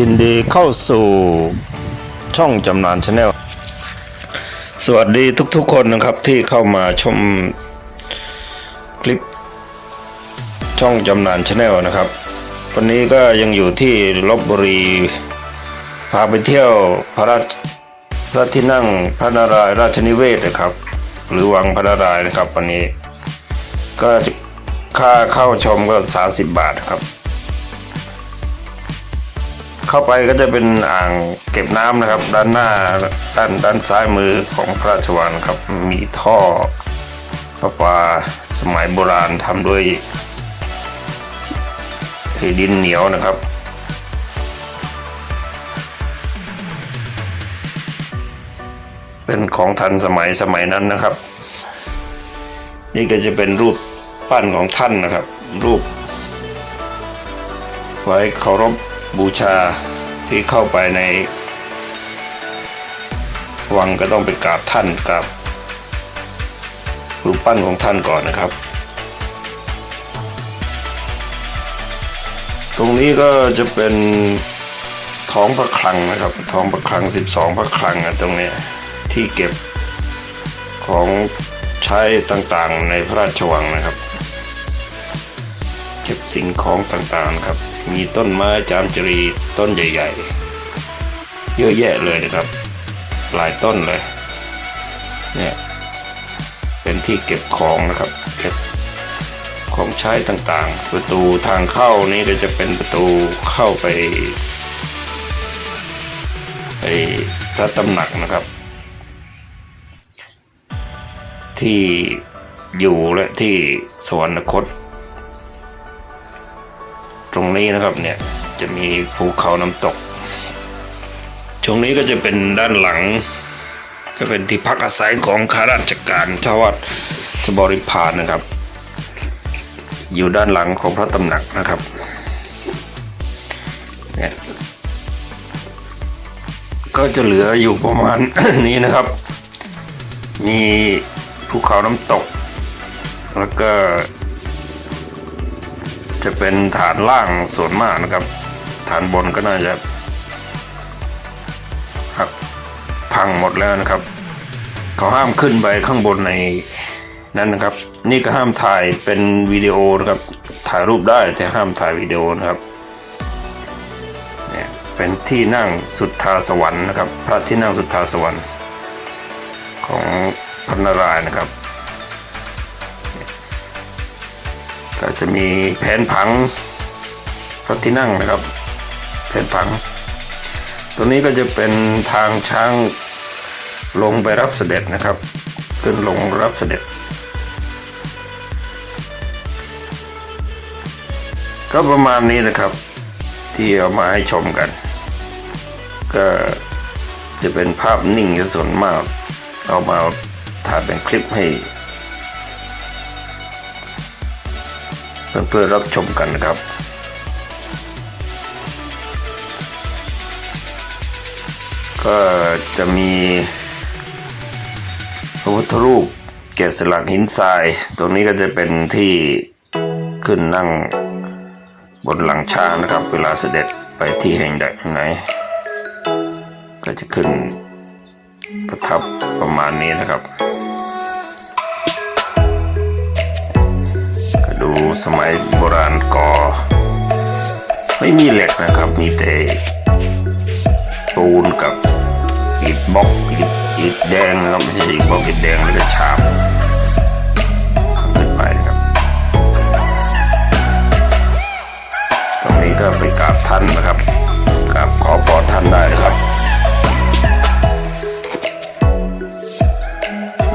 ยินดีเข้าสู่ช่องจำนานชาแนลสวัสดีทุกๆคนนะครับที่เข้ามาชมคลิป ช่องจำนานชาแนลนะครับ วันนี้ก็ยังอยู่ที่ลบบุรี พาไปเที่ยวพระราชพระที่นั่งพระนารายณ์ราชนิเวศนะครับ หรือวังพระนารายณ์นะครับวันนี้ ก็ค่าเข้าชมก็ 30 บาทครับ เข้าไปก็จะเป็นอ่างเก็บน้ำนะครับ ด้านหน้าด้านด้านซ้ายมือของพระราชวังครับมีท่อประปาสมัยโบราณทำด้วยดินเหนียวนะครับเป็นของทันสมัยสมัยนั้นนะครับ นี่ก็จะเป็นรูปปั้นของท่านนะครับ รูป ไว้เคารพ บูชาที่เข้าไปใน วังก็ต้องไปกราบท่านกับรูปปั้นของท่านก่อนนะครับ ตรงนี้ก็จะเป็นท้องพระคลังนะครับ ท้องพระคลัง 12 พระคลังอะตรงนี้ที่เก็บของใช้ต่างๆในพระราชวังนะครับ เก็บสิ่งของต่างๆครับ มีต้นไม้จามจุรีต้นใหญ่ ๆ เยอะแยะเลยนะครับ หลายต้นเลย เนี่ย เป็นที่เก็บของนะครับ เก็บของใช้ต่างๆ ประตูทางเข้านี้ก็จะเป็นประตูเข้าไปไปพระตำหนักนะครับ ที่อยู่และที่สวรรคต ตรงนี้นะครับเนี่ยจะมีภูเขาน้ำตก ตรงนี้ก็จะเป็นด้านหลัง ก็เป็นที่พักอาศัยของข้าราชการชาววัดบริพารนะครับ อยู่ด้านหลังของพระตำหนักนะครับเนี่ยก็จะเหลืออยู่ประมาณนี้นะครับ มีภูเขาน้ำตก แล้วก็ จะเป็นฐานล่างส่วนมากนะครับ ฐานบนก็น่าจะหักพังหมดแล้วนะครับ เขาห้ามขึ้นไปข้างบนในนั้นนะครับ นี่ก็ห้ามถ่ายเป็นวิดีโอนะครับ ถ่ายรูปได้แต่ห้ามถ่ายวิดีโอนะครับเนี่ยเป็นที่นั่งสุทธาสวรรค์นะครับ พระที่นั่งสุทธาสวรรค์ของพระนารายณ์นะครับ ก็จะมีแผนผังพระที่นั่งนะครับ แผนผังตัวนี้ก็จะเป็นทางช้างลงไปรับเสด็จนะครับ ขึ้นลงรับเสด็จ ก็ประมาณนี้นะครับ ที่เอามาให้ชมกัน ก็จะเป็นภาพนิ่งส่วนมาก เอามาถ่ายเป็นคลิปให้ เพื่อนๆรับชมกันนะครับก็จะมีพระพุทธรูปแกะสลักหินทราย ตรงนี้ก็จะเป็นที่ขึ้นนั่งบนหลังช้างนะครับ เวลาเสด็จไปที่แห่งใดแห่ไหน ก็จะขึ้นประทับประมาณนี้นะครับ สมัยโบราณก่อ ไม่มีเหล็กนะครับ มีแต่ปูนกับอิฐบล็อกอิฐอิฐแดงนะครับไม่ใช่อิฐบล็อกอิฐแดงแล้วก็ฉาบขึ้นไปนะครับตรงนี้ก็ไปกราบท่านนะครับกราบขอพรท่านได้นะครับ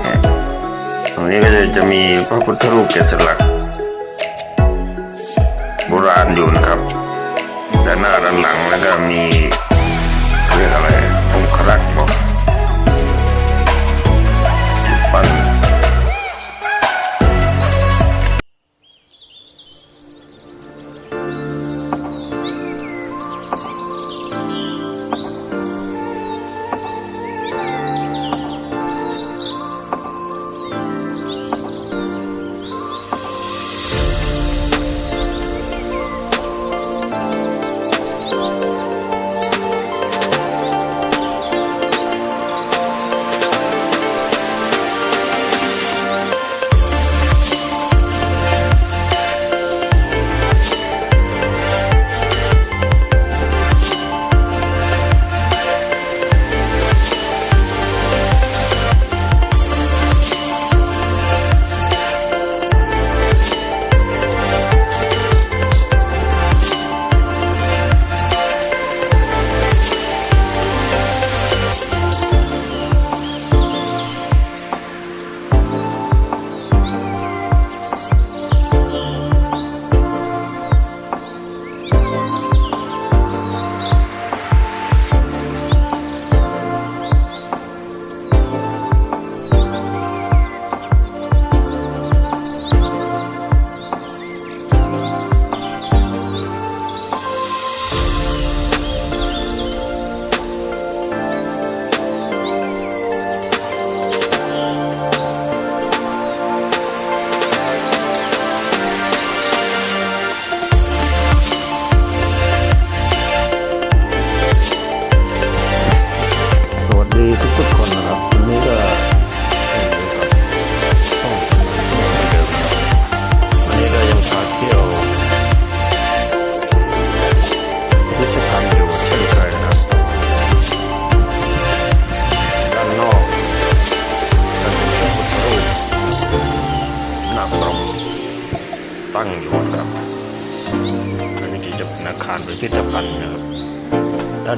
นี่ยตรงนี้ก็จะมีพระพุทธรูปแกะสลัก อยู่นะครับด้านหน้าด้านหลังแล้วก็มีเรียกอะไร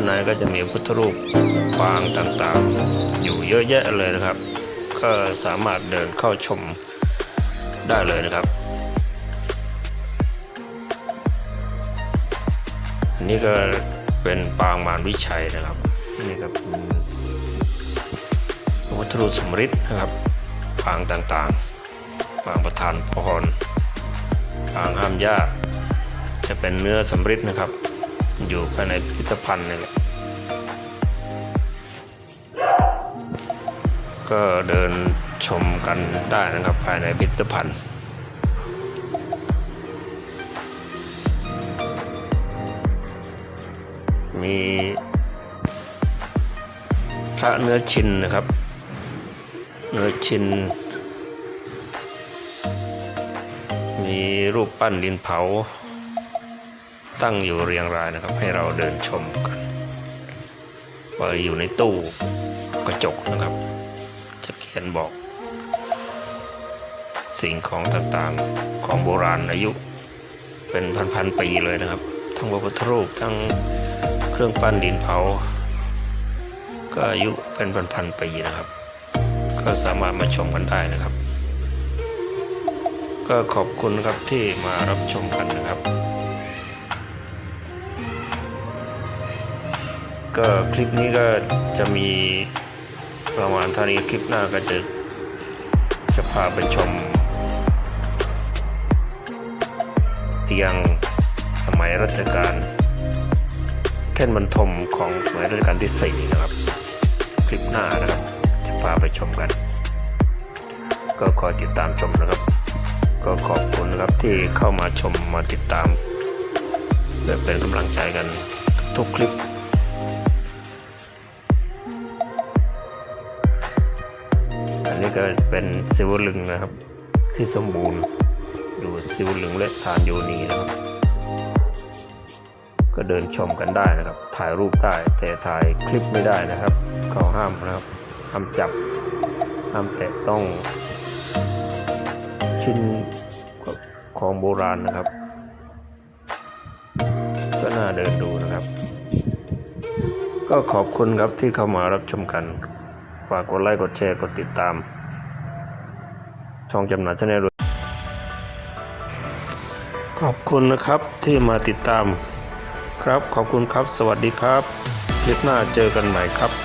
ในก็จะมีพุทธรูปปางต่างๆ อยู่เยอะแยะเลยนะครับ ก็สามารถเดินเข้าชมได้เลยนะครับ อันนี้ก็เป็นปางมารวิชัยนะครับนี่ก็เป็นพระพุทธรูปสมฤทธิ์นะครับปางต่างๆปางประธานพรปางห้ามยากจะเป็นเนื้อสำริดนะครับ อยู่ภายในพิพิธภัณฑ์นี่แหละก็เดินชมกันได้นะครับภายในพิพิธภัณฑ์มีพระเนื้อชินนะครับ เนื้อชิน มีรูปปั้นดินเผา ตั้งอยู่เรียงรายนะครับ ให้เราเดินชมกันว่าอยู่ในตู้กระจกนะครับ จะเขียนบอก สิ่งของต่างๆของโบราณอายุ เป็นพันๆปีเลยนะครับ ทั้งพระพุรูปทั้งเครื่องปั้นดินเผา ก็อายุเป็นพันๆปีนะครับ ก็สามารถมาชมกันได้นะครับ ก็ขอบคุณครับที่มารับชมกันนะครับ ก็คลิปนี้ก็จะมีประมาณเท่านี้คลิปหน้าก็จะจะพาไปชม เตียงสมัยรัชกาลเท่นบรรทมของสมัยรัชกาลที่สี่นะครับ คลิปหน้านะครับ จะพาไปชมกัน ก็คอยติดตามชมนะครับ ก็ขอบคุณนะครับที่เข้ามาชมมาติดตามเพื่อเป็นกำลังใจกันทุกคลิป ก็เป็นสิวลึงนะครับ ที่สมบูรณ์อยู่สิวลึงและฐานโยนีนะครับ ก็เดินชมกันได้นะครับ ถ่ายรูปได้แต่ถ่ายคลิปไม่ได้นะครับเขาห้ามนะครับห้ามจับห้ามแตะต้อง ชิ้นของโบราณนะครับ ก็น่าเดินดูนะครับ ก็ขอบคุณครับที่เข้ามารับชมกัน ฝากกดไลค์กดแชร์กดติดตาม ช่องจำหน่ายชาแนลด้วยขอบคุณนะครับที่มาติดตาม ครับขอบคุณครับ สวัสดีครับ คลิปหน้าเจอกันใหม่ครับ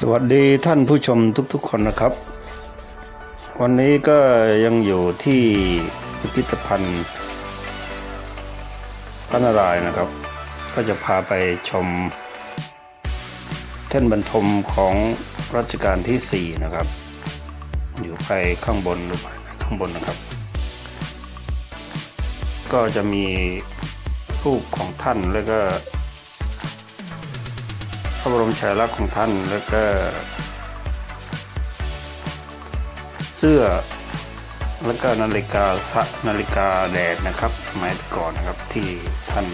สวัสดีท่านผู้ชมทุกๆคนนะครับ วันนี้ก็ยังอยู่ที่พิพิธภัณฑ์พระนารายณ์นะครับ ก็จะพาไปชมแท่นบรรทมของรัชกาลที่ 4 นะครับ อยู่ไปข้างบนหรือภายในข้างบนนะครับ ก็จะมีรูปของท่านแล้วก็ ระบรมฉายาลักษณ์ของท่านแล้วก็ เสื้อแล้วก็นาฬิกาสะนาฬิกาแดดนะครับ สมัยก่อนนะครับที่ท่าน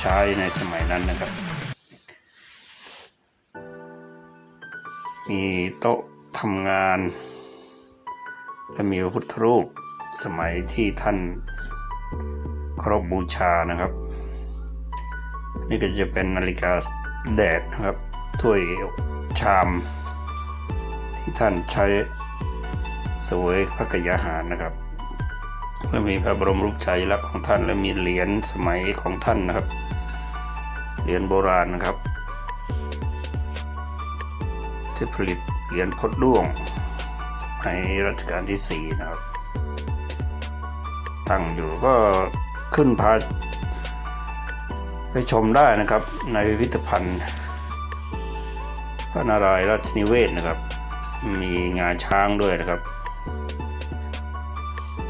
ใช้ในสมัยนั้นนะครับ มีโต๊ะทำงาน และมีพระพุทธรูปสมัยที่ท่านเคารพบูชานะครับ นี่ก็จะเป็นนาฬิกา แดดนะครับถ้วยชาม ที่ท่านใช้เสวยพระกยาหารนะครับ และมีพระบรมรูปฉายลักษณ์ของท่าน และมีเหรียญสมัยของท่านนะครับ เหรียญโบราณนะครับ ที่ผลิตเหรียญพดด้วง สมัยรัชกาลที่ 4 นะครับ ตั้งอยู่ก็ขึ้นพา ไปชมได้นะครับในพิพิธภัณฑ์ พระนารายณ์ราชนิเวศนะครับ มีงาช้างด้วยนะครับ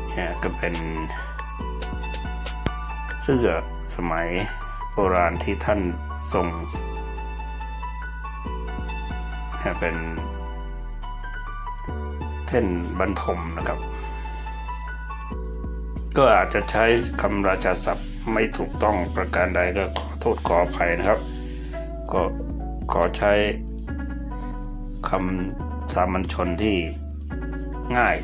เนี่ยก็เป็นเสื้อสมัยโบราณที่ท่านทรงเนี่ยเป็นเท่นบรรทมนะครับ ก็อาจจะใช้คำราชาศัพท์ ไม่ถูกต้องประการใดก็ขอโทษขออภัยนะครับ ก็ขอใช้คำสามัญชนที่ง่าย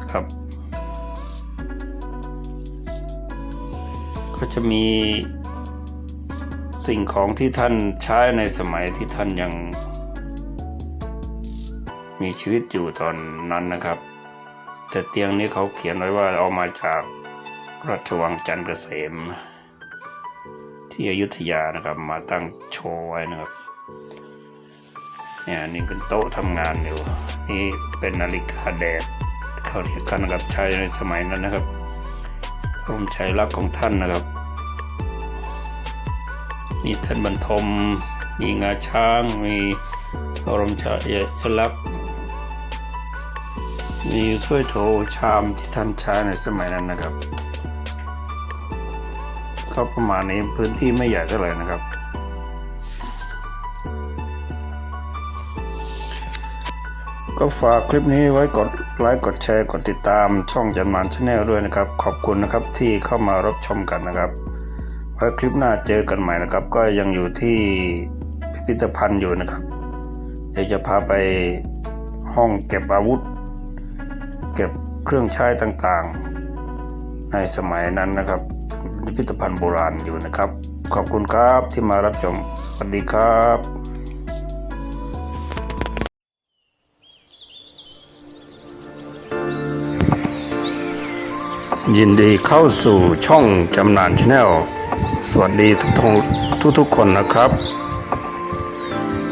นะครับก็จะมีสิ่งของที่ท่านใช้ในสมัยที่ท่านยังมีชีวิตอยู่ตอนนั้นนะครับ แต่เตียงนี้เขาเขียนไว้ว่าเอามาจากราชวังจันทร์เกษม ที่อยุธยานะครับมาตั้งโชว์ไว้นะครับเนี่ยนี่เป็นโต๊ะทำงานอยู่นี่เป็นนาฬิกาแดดเขาเรียกกันนะครับใช้ในสมัยนั้นนะครับผมใช้รักของท่านนะครับมีท่านบรรทม มีงาช้าง มีอารมชายลักษณ์ มีถ้วยโถชามที่ท่านใช้ในสมัยนั้นนะครับก็ประมาณนี้พื้นที่ไม่ใหญ่เท่าไหร่นะครับ ก็ฝากคลิปนี้ไว้กดไลค์กดแชร์กดติดตามช่องจันมานชาแนลด้วยนะครับ ขอบคุณนะครับที่เข้ามารับชมกันนะครับ ไว้คลิปหน้าเจอกันใหม่นะครับ ก็ยังอยู่ที่พิพิธภัณฑ์อยู่นะครับ เดี๋ยวจะพาไปห้องเก็บอาวุธ เครื่องใช้ต่างๆ ในสมัยนั้นนะครับพิพิธภัณฑ์โบราณอยู่นะครับ ขอบคุณครับที่มารับชมสวัสดีครับ ยินดีเข้าสู่ช่องจำนานชาแนลสวัสดีทุกททุกทุกคนนะครับ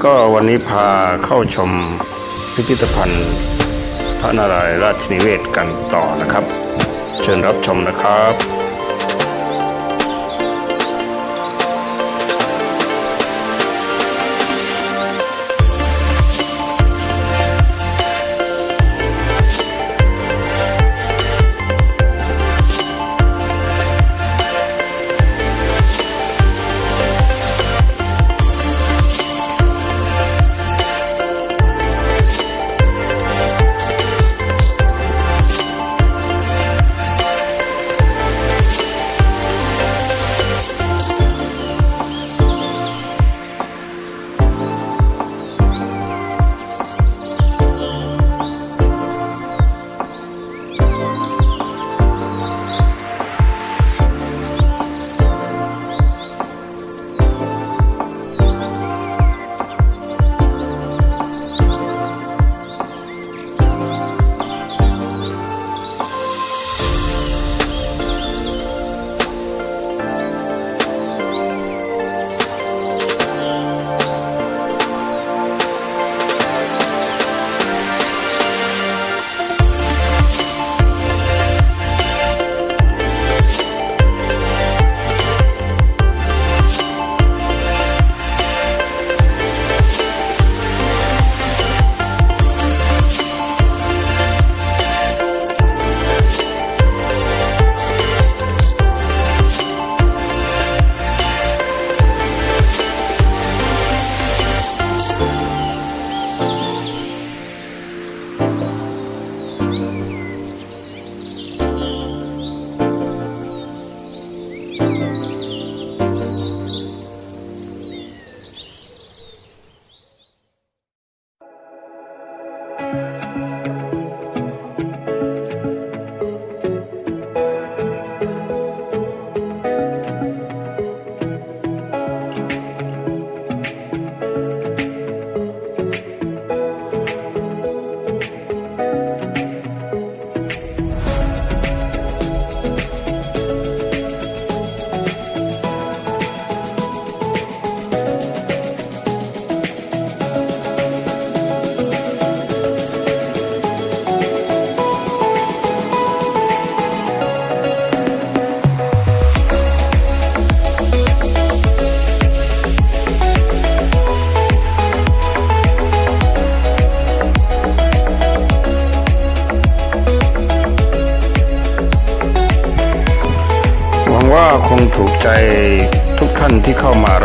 ก็วันนี้พาเข้าชมพิพิธภัณฑ์ ระนารายณ์ราชนิเวศกันต่อนะครับ เชิญรับชมนะครับ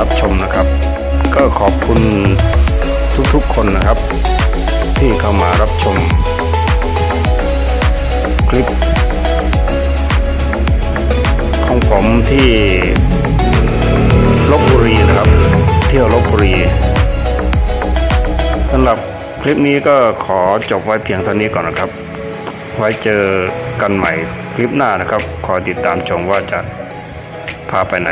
รับชมนะครับ ก็ขอบคุณทุกๆคนนะครับ ที่เข้ามารับชม คลิป ของผมที่ลบบุรีนะครับ เที่ยวลบบุรีสำหรับคลิปนี้ก็ขอจบไว้เพียงเท่านี้ก่อนนะครับ ไว้เจอกันใหม่คลิปหน้านะครับ ขอติดตามชมว่าจะพาไปไหน